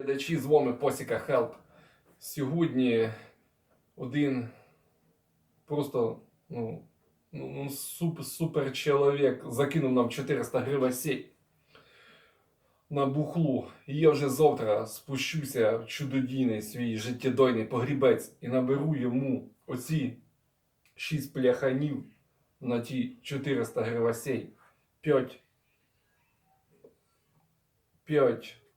Глядачі з вами Посіка Хелп. Сьогодні один просто ну, ну, ну, суп, супер чоловік закинув нам 400 гривень на бухлу. І я вже завтра спущуся в чудодійний свій життєдойний погрібець і наберу йому оці 6 пляханів на ті 400 гривасей. 5 5 на,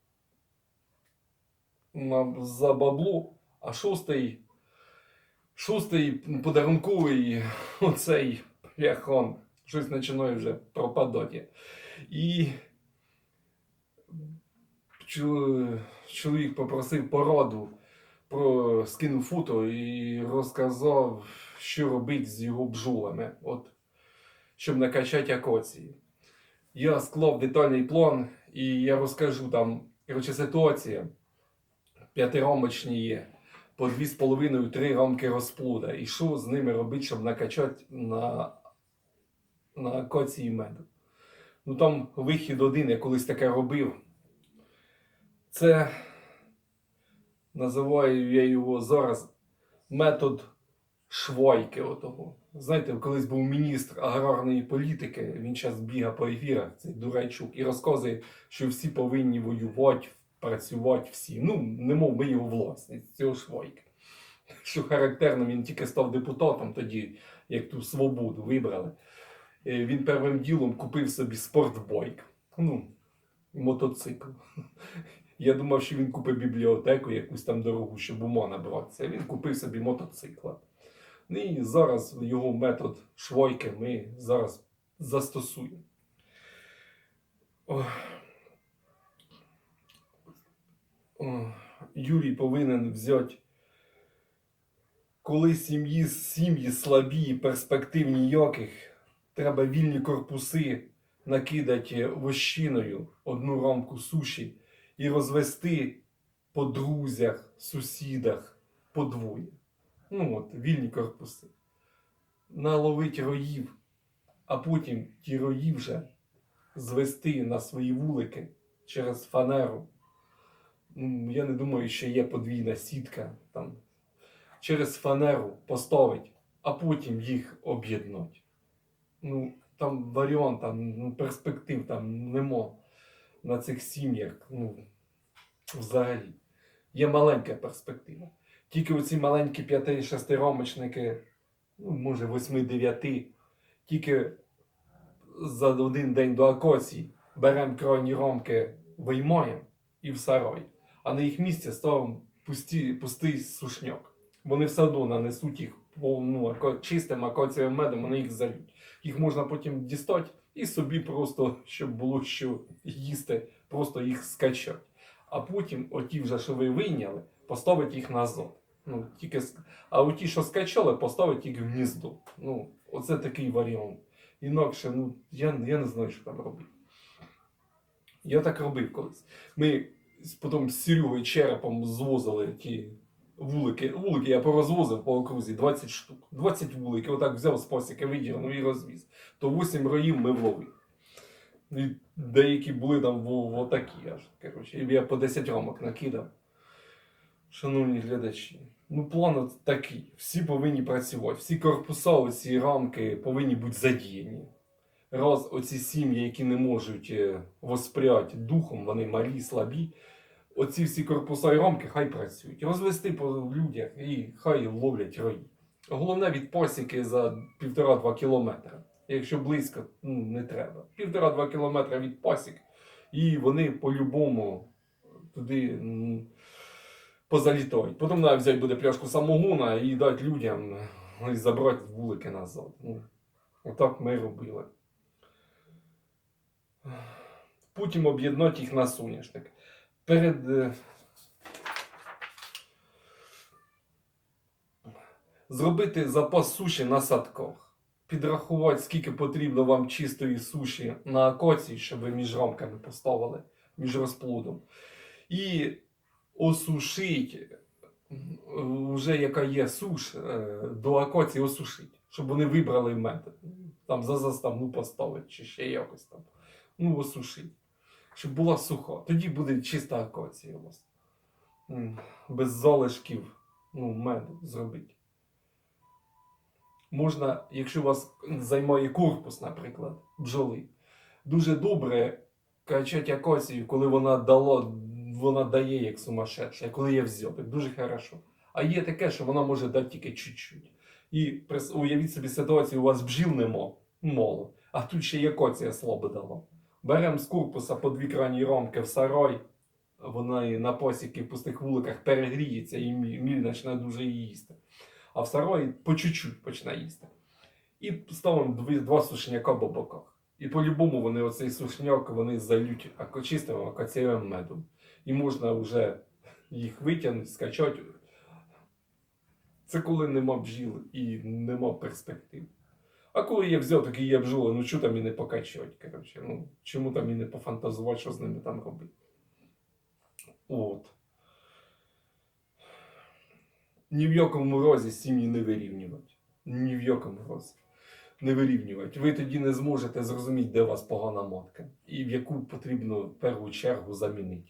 за бабло, а шостий, шостий подарунковий оцей пляхон. Щось починає вже пропадати. І чоловік попросив пораду, про, скинув фото і розказав, що робити з його бджолами, от, щоб накачати акації. Я склав детальний план і я розкажу там, коротше, ситуація п'ятирамочні є, по 2,5-3 рамки розплода. І що з ними робити, щоб накачати на, на акації меду? Ну там вихід один, я колись таке робив. Це називаю я його зараз метод швайки. Отого. Знаєте, колись був міністр аграрної політики, він зараз бігає по ефірах, цей дурачук, і розказує, що всі повинні воювати, працювати всі. Ну, немов би його власність, цього швайки. Що характерно, він тільки став депутатом тоді, як ту свободу вибрали. Е, Він первим ділом купив собі спортбайк. Ну, мотоцикл. Я думав, що він купить бібліотеку якусь там дорогу, щоб ума набратися. Він купив собі мотоцикла. Ну і зараз його метод швойки ми зараз застосуємо. Ох. Ох. Юрій повинен взяти, коли сім'ї сім'ї слабі і перспектив ніяких, треба вільні корпуси накидати вощиною одну рамку суші і розвести по друзях, сусідах по двоє. Ну от, вільні корпуси. Наловить роїв, а потім ті рої вже звести на свої вулики через фанеру. Я не думаю, що є подвійна сітка там. Через фанеру поставить, а потім їх об'єднать. Ну, там варіант, там, ну, перспектив там нема на цих сім'ях. Ну, взагалі. Є маленька перспектива. Тільки оці маленькі 5-6 ромочники, ну, може 8-9, тільки за один день до акації беремо крайні ромки, виймаємо і в сарай. А на їх місці ставимо пусті, пустий сушняк. Вони все одно нанесуть їх ну, чистим акацієвим медом, вони їх зальють. Їх можна потім дістати і собі просто, щоб було що їсти, просто їх скачати. А потім, оті вже, що ви вийняли, поставити їх назад. Ну, тільки... А оті, що скачали, поставити їх в гніздо. Ну, оце такий варіант. Інакше, ну, я, я не знаю, що там робити. Я так робив колись. Ми потім з Серегою черепом звозили ті вулики. Вулики я порозвозив по окрузі 20 штук. 20 вуликів, отак взяв з пасіки, виділив і розвіз. То 8 роїв ми вловили. І деякі були там отакі аж. Коротше, я по 10 рамок накидав. Шановні глядачі, ну план такий. Всі повинні працювати, всі корпуса, оці рамки повинні бути задіяні. Раз оці сім'ї, які не можуть е, воспряти духом, вони малі, слабі. Оці всі корпуса і рамки хай працюють. Розвести по людях і хай ловлять рої. Головне від посіки за півтора-два кілометри. Якщо близько, ну не треба. Півтора-два кілометри від посік. І вони по-любому туди позалітають. Потім навіть взяти буде пляшку самогона і дати людям ну, і забрати вулики назад. Ну, отак ми робили. Потім об'єднати їх на соняшник. Перед. е, Зробити запас суші на садках. Підрахувати, скільки потрібно вам чистої суші на акації, щоб ви між рамками поставили, між розплодом. І осушити, вже яка є суш, е, до акації осушити, щоб вони вибрали мед. Там за заставну поставити чи ще якось там. Ну, осушити. Щоб була суха. Тоді буде чиста акація у вас. без залишків ну, мед зробити. Можна, якщо вас займає корпус, наприклад, бджоли, дуже добре качати акацію, коли вона дало, вона дає як сумасшедша, коли є взьотик, дуже хорошо. А є таке, що вона може дати тільки чуть-чуть. І уявіть собі ситуацію, у вас бджіл нема, мало, а тут ще й акація слабо дала. Беремо з корпуса по дві крайні рамки в сарай, вона на посіки в пустих вуликах перегріється і міль, почне дуже їсти. А в сараї по чуть-чуть почне їсти. І ставимо дві, два сушняка по боках. І по-любому вони оцей сушняк вони зальють ако- чистим акацієвим медом. І можна вже їх витягнути, скачати. Це коли нема бджіл і нема перспектив. А коли є взяток і є бджоли, ну чому там і не покачати, коротше. Ну, чому там і не пофантазувати, що з ними там робити. От. Ні в якому разі сім'ї не вирівнювати. Ні в якому разі. Не вирівнювати. Ви тоді не зможете зрозуміти, де у вас погана матка, і в яку потрібно в першу чергу замінити.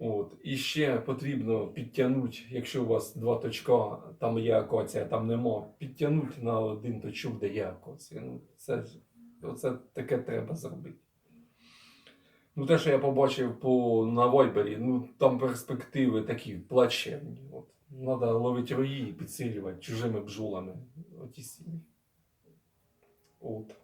От. І ще потрібно підтягнути, якщо у вас два точка, там є акація, там нема, підтягнути на один точок, де є акація. Ну, це, оце таке треба зробити. Ну, те, що я побачив по, на Вайбері, ну там перспективи такі плачевні. От. Треба ловити рої і підсилювати чужими бджолами оті сім'ї. От.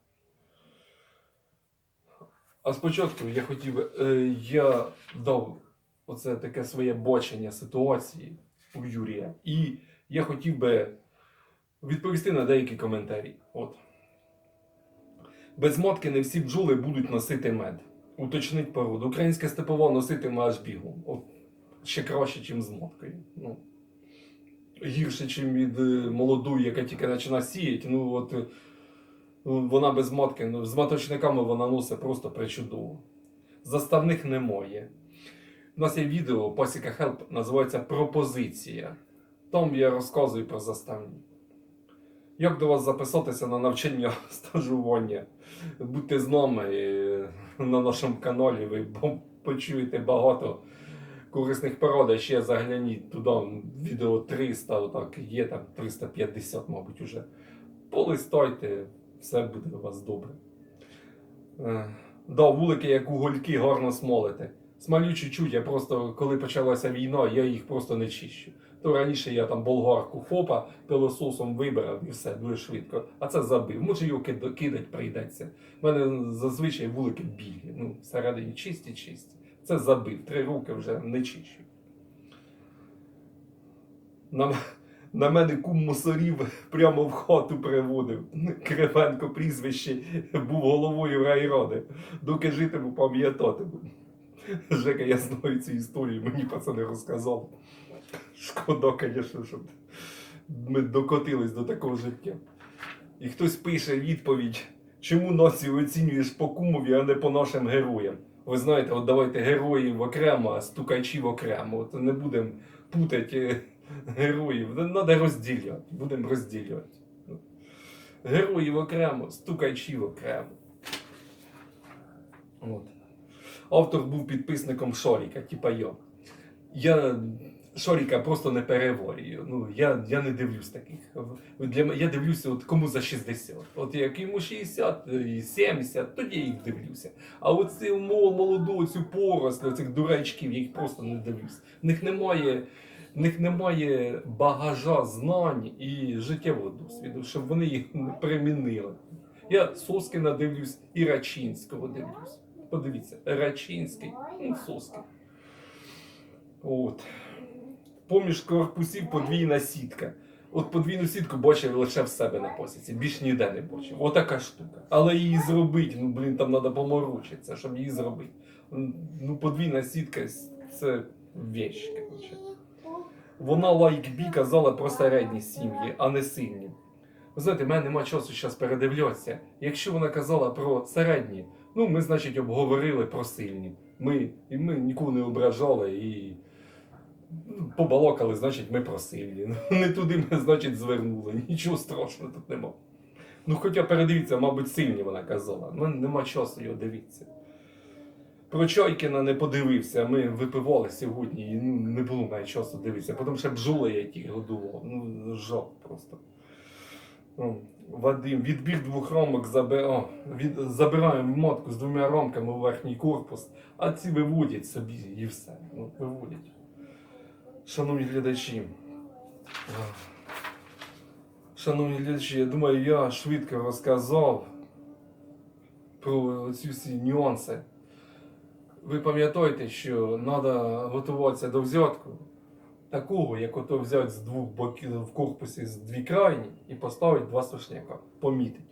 А спочатку я хотів, е, я дав оце таке своє бачення ситуації у Юрія. І я хотів би відповісти на деякі коментарі. От. Без матки не всі бджоли будуть носити мед. Уточнить породу. Українська степова носитиме аж бігом. От, ще краще, ніж з маткою. Ну, гірше, ніж від е, молодої, яка тільки починає сіяти. Ну, от, е, вона без матки, ну, з маточниками вона носить просто причудово. Заставних немає. У нас є відео Пасіка Хелп, називається Пропозиція. Там я розказую про заставні. Як до вас записатися на навчання стажування? Будьте з нами е, на нашому каналі, ви почуєте багато корисних порад. Ще загляніть туди відео 300, отак є там 350, мабуть, уже. Полистайте, все буде у вас добре. Е, Да, вулики, як угольки, гарно смолите. Смолю чуть-чуть, я просто, коли почалася війна, я їх просто не чищу. То раніше я там болгарку хопа пилососом вибирав і все дуже швидко. А це забив. Може його кид- кидать прийдеться. У мене зазвичай вулики білі. Ну, всередині чисті, чисті. Це забив. Три роки вже не чищу. На, на мене кум мусорів прямо в хату приводив. Кривенко прізвище був головою райради. Доки житиму, пам'ятатиму. Жека, я знаю цю історію, мені пацани розказав. Шкода, звісно, щоб ми докотились до такого життя. І хтось пише відповідь, чому націю оцінюєш по кумові, а не по нашим героям. Ви знаєте, от давайте героїв окремо, а стукачів окремо. От не будемо путати е, героїв. Треба розділяти. Будемо розділяти. Героїв окремо, стукачів окремо. От. Автор був підписником Шоріка, типа я. Я Шоріка просто не переварюю. Ну, я, я не дивлюсь таких. Для, я дивлюся, от кому за 60. От як йому 60 і 70, тоді я їх дивлюся. А от цю мол- молоду цю поросль, цих дурачків, я їх просто не дивлюсь. В них немає, в них немає багажа знань і життєвого досвіду, щоб вони їх не примінили. Я Соскіна дивлюсь і Рачинського дивлюсь. Подивіться, Рачинський, ну, Соскін. От. Поміж корпусів подвійна сітка. От подвійну сітку бачив лише в себе на посіці, більш ніде не бачив. Отака штука. Але її зробити, ну блін, там треба поморочитися, щоб її зробити. Ну, подвійна сітка це вещь, коротше. Вона лайк бі казала про середні сім'ї, а не сильні. Ви знаєте, в мене нема часу зараз передивлятися. Якщо вона казала про середні, ну ми, значить, обговорили про сильні. Ми, і ми нікого не ображали і ну, побалакали, значить, ми про сильні. Ну, не туди ми, значить, звернули. Нічого страшного тут нема. Ну, хоча передивіться, мабуть, сильні вона казала. У мене нема часу його дивитися. Про Чойкіна не подивився. Ми випивали сьогодні і ну, не було навіть часу дивитися. Потім ще бджоли які годував. Ну, жах просто. Вадим, відбір двох рамок заби... О, від... забираємо мотку з двома рамками у верхній корпус, а ці виводять собі і все. Ну, виводять. Шановні глядачі. Шановні глядачі, я думаю, я швидко розказав про ці всі нюанси. Ви пам'ятаєте, що треба готуватися до взятку такого, як ото взяти з двох боків в корпусі з дві крайні і поставити два сушняка, помітить.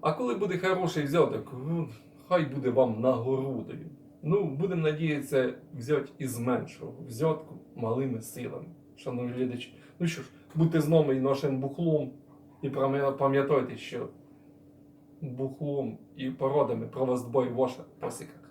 А коли буде хороший взяток, ну, хай буде вам нагородою. Ну, будемо надіятися взяти із меншого взятку малими силами. Шановні глядачі. Ну що ж, будьте з нами і нашим бухлом, і пам'ятайте, що бухлом і породами про вас дбає ваша пасіка.